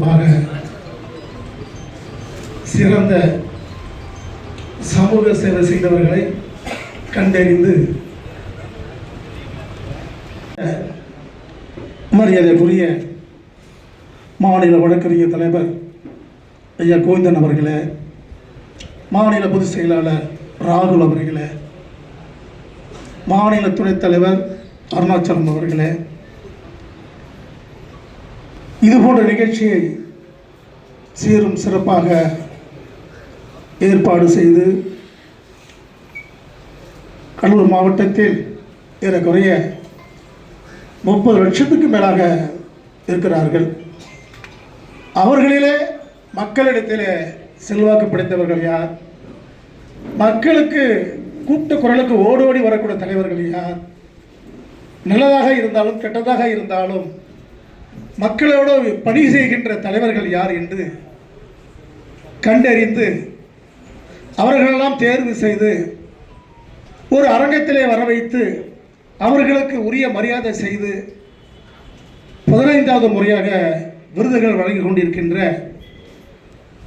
முன்பாக சிறந்த சமூக சேவை செய்தவர்களை கண்டறிந்து மரியாதைக்குரிய மாநில வழக்கறிஞர் தலைவர் ஐயா கோவிந்தன் அவர்களே மாநில பொதுச் செயலாளர் ராகுல் அவர்களே மாநில துணைத் தலைவர் அருணாச்சலம் அவர்களே இது போன்ற நிகழ்ச்சியை சீரும் சிறப்பாக ஏற்பாடு செய்து கடலூர் மாவட்டத்தில் ஏறக்குறைய முப்பது லட்சத்துக்கு மேலாக இருக்கிறார்கள். அவர்களிலே மக்களிடத்திலே செல்வாக்கு படைத்தவர்கள் யார்? மக்களுக்கு கூட்ட குரலுக்கு ஓடோடி வரக்கூடிய தலைவர்கள் யார்? நல்லதாக இருந்தாலும் கெட்டதாக இருந்தாலும் மக்களோடு பணி செய்கின்ற தலைவர்கள் யார் என்று கண்டறிந்து அவர்களெல்லாம் தேர்வு செய்து ஒரு அரங்கத்திலே வர வைத்து அவர்களுக்கு உரிய மரியாதை செய்து பதினைந்தாவது முறையாக விருதுகள் வழங்கி கொண்டிருக்கின்ற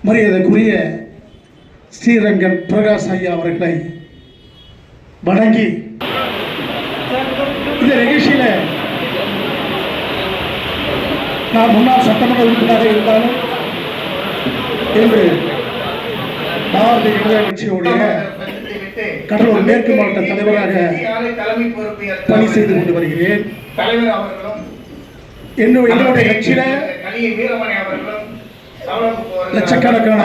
மரியாதைக்குரிய ஸ்ரீரங்கன் பிரகாஷ் ஐயா அவர்களை வணங்கி நான் முன்னாள் சட்டமன்ற உறுப்பினராக இருந்தாலும் இன்று பாரதிய ஜனதா கட்சியுடைய கடலூர் மேற்கு மாவட்ட தலைவராக பணி செய்து கொண்டு வருகிறேன். என்னுடைய எங்களுடைய கட்சியில லட்சக்கணக்கான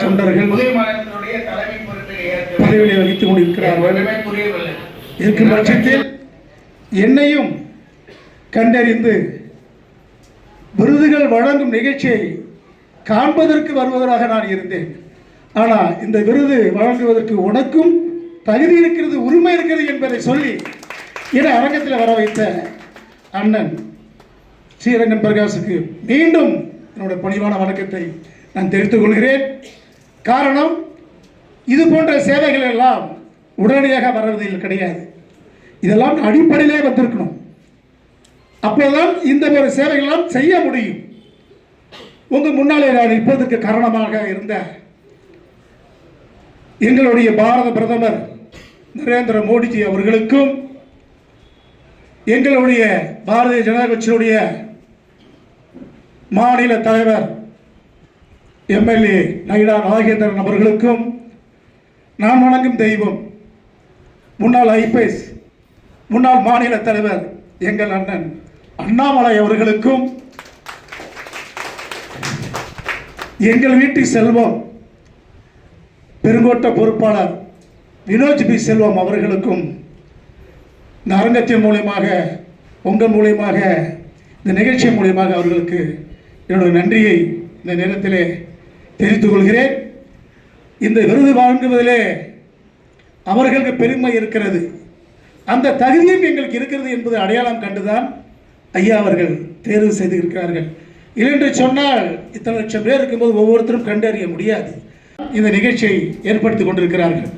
தொண்டர்கள் புதிய பதவிகளை வகித்துக் கொண்டிருக்கிறார்கள். இருக்கும் பட்சத்தில் என்னையும் கண்டறிந்து விருதுகள் வழங்கும் நிகழ்ச்சியை காண்பதற்கு வருவதாக நான் இருந்தேன். ஆனால் இந்த விருது வழங்குவதற்கு உனக்கும் தகுதி இருக்கிறது உரிமை இருக்கிறது என்பதை சொல்லி என அரங்கத்தில் வர வைத்த அண்ணன் ஸ்ரீரங்கன் பிரகாஷுக்கு மீண்டும் என்னுடைய பணிவான வணக்கத்தை நான் தெரிவித்துக் கொள்கிறேன். காரணம் இது போன்ற சேவைகள் எல்லாம் உடனடியாக வர்றதில் கிடையாது. இதெல்லாம் அடிப்படையிலே வந்திருக்கணும். அப்போதான் இந்த ஒரு சேவைகள்லாம் செய்ய முடியும். உங்க முன்னாலே நான் இப்போதுக்கு காரணமாக இருந்த எங்களுடைய பாரத பிரதமர் நரேந்திர மோடிஜி அவர்களுக்கும் எங்களுடைய பாரதிய ஜனதா கட்சியினுடைய மாநில தலைவர் எம்எல்ஏ நயிடா நாகேந்திரன் அவர்களுக்கும் நான் வணங்கும் தெய்வம் முன்னாள் ஐபிஎஸ் முன்னாள் மாநில தலைவர் எங்கள் அண்ணன் அண்ணாமலை அவர்களுக்கும் எங்கள் வீட்டு செல்வம் பெருங்கோட்ட பொறுப்பாளர் வினோஜ் பி. செல்வம் அவர்களுக்கும் இந்த அரங்கத்தின் மூலியமாக உங்கள் மூலியமாக இந்த நிகழ்ச்சி மூலியமாக அவர்களுக்கு என்னுடைய நன்றியை இந்த நேரத்திலே தெரிவித்துக் கொள்கிறேன். இந்த விருது வழங்குவதிலே அவர்களுக்கு பெருமை இருக்கிறது. அந்த தகுதியும் எங்களுக்கு இருக்கிறது என்பது அடையாளம் கண்டுதான் ஐயா அவர்கள் தேர்வு செய்திருக்கிறார்கள். இல்லைன்று சொன்னால் இத்தனை லட்சம் பேர் இருக்கும்போது ஒவ்வொருத்தரும் கண்டறிய முடியாது. இந்த நிகழ்ச்சியை ஏற்படுத்தி கொண்டிருக்கிறார்கள்.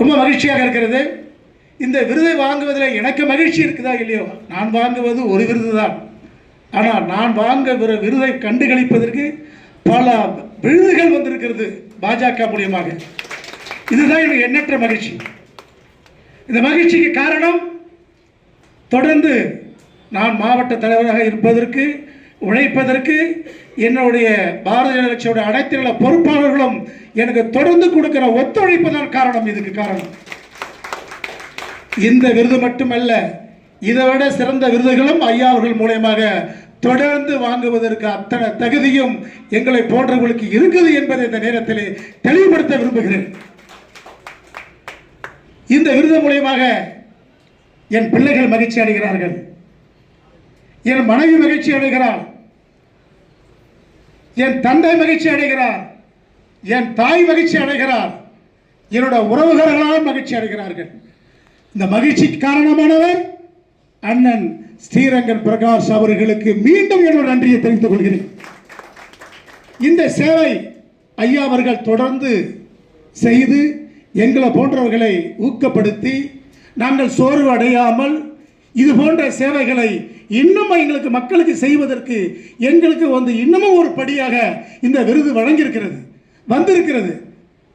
ரொம்ப மகிழ்ச்சியாக இருக்கிறது. இந்த விருதை வாங்குவதில் எனக்கு மகிழ்ச்சி இருக்குதா இல்லையோ? நான் வாங்குவது ஒரு விருது தான் ஆனால் நான் வாங்க விரு விருதை கண்டுகளிப்பதற்கு பல விருதுகள் வந்திருக்கிறது பாஜக மூலியமாக. இதுதான் எனக்கு எண்ணற்ற மகிழ்ச்சி. இந்த மகிழ்ச்சிக்கு காரணம் தொடர்ந்து நான் மாவட்ட தலைவராக இருப்பதற்கு உழைப்பதற்கு என்னுடைய பாரதிய ஜனதா கட்சியோட அனைத்து பொறுப்பாளர்களும் எனக்கு தொடர்ந்து கொடுக்கிற ஒத்துழைப்பு தான் காரணம் இதுக்கு காரணம். இந்த விருது மட்டுமல்ல இதை விட சிறந்த விருதுகளும் ஐயா அவர்கள் மூலயமாக தொடர்ந்து வாங்குவதற்கு அத்தனை தகுதியும் எங்களை போன்றவர்களுக்கு இருக்குது என்பதை இந்த நேரத்தில் தெளிவுபடுத்த விரும்புகிறேன். இந்த விருது மூலியமாக என் பிள்ளைகள் மகிழ்ச்சி அடைகிறார்கள். என் மனைவி மகிழ்ச்சி அடைகிறாள். என் தந்தை மகிழ்ச்சி அடைகிறார். என் தாய் மகிழ்ச்சி அடைகிறார். என்னோட உறவுகாரர்களால் மகிழ்ச்சி அடைகிறார்கள். இந்த மகிழ்ச்சிக்கு காரணமானவர் அண்ணன் ஸ்ரீரங்கன் பிரகாஷ் அவர்களுக்கு மீண்டும் என்னோட நன்றியை தெரிவித்துக் கொள்கிறேன். இந்த சேவை ஐயா அவர்கள் தொடர்ந்து செய்து எங்களை போன்றவர்களை ஊக்கப்படுத்தி நாங்கள் சோர்வு அடையாமல் இது போன்ற சேவைகளை இன்னமும் எங்களுக்கு மக்களுக்கு செய்வதற்கு எங்களுக்கு வந்து இன்னமும் ஒரு படியாக இந்த விருது வழங்கியிருக்கிறது வந்திருக்கிறது.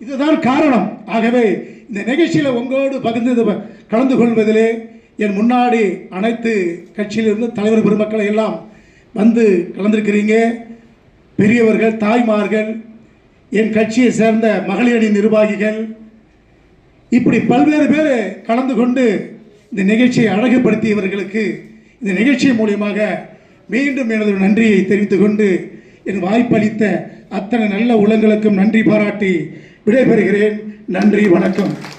இதுதான் காரணம். ஆகவே இந்த நிகழ்ச்சியில் உங்களோடு பகிர்ந்து கலந்து கொள்வதிலே என் முன்னாடி அனைத்து கட்சியிலிருந்து தலைவர் பெருமக்களை எல்லாம் வந்து கலந்திருக்கிறீங்க. பெரியவர்கள் தாய்மார்கள் என் கட்சியை சேர்ந்த மகளிரணி நிர்வாகிகள் இப்படி பல்வேறு பேர் கலந்து கொண்டு இந்த நிகழ்ச்சியை அழகுபடுத்தியவர்களுக்கு இந்த நிகழ்ச்சி மூலியமாக மீண்டும் எனது நன்றியை தெரிவித்துக் கொண்டு என் வாய்ப்பளித்த அத்தனை நல்ல உலங்களுக்கும் நன்றி பாராட்டி விடைபெறுகிறேன். நன்றி வணக்கம்.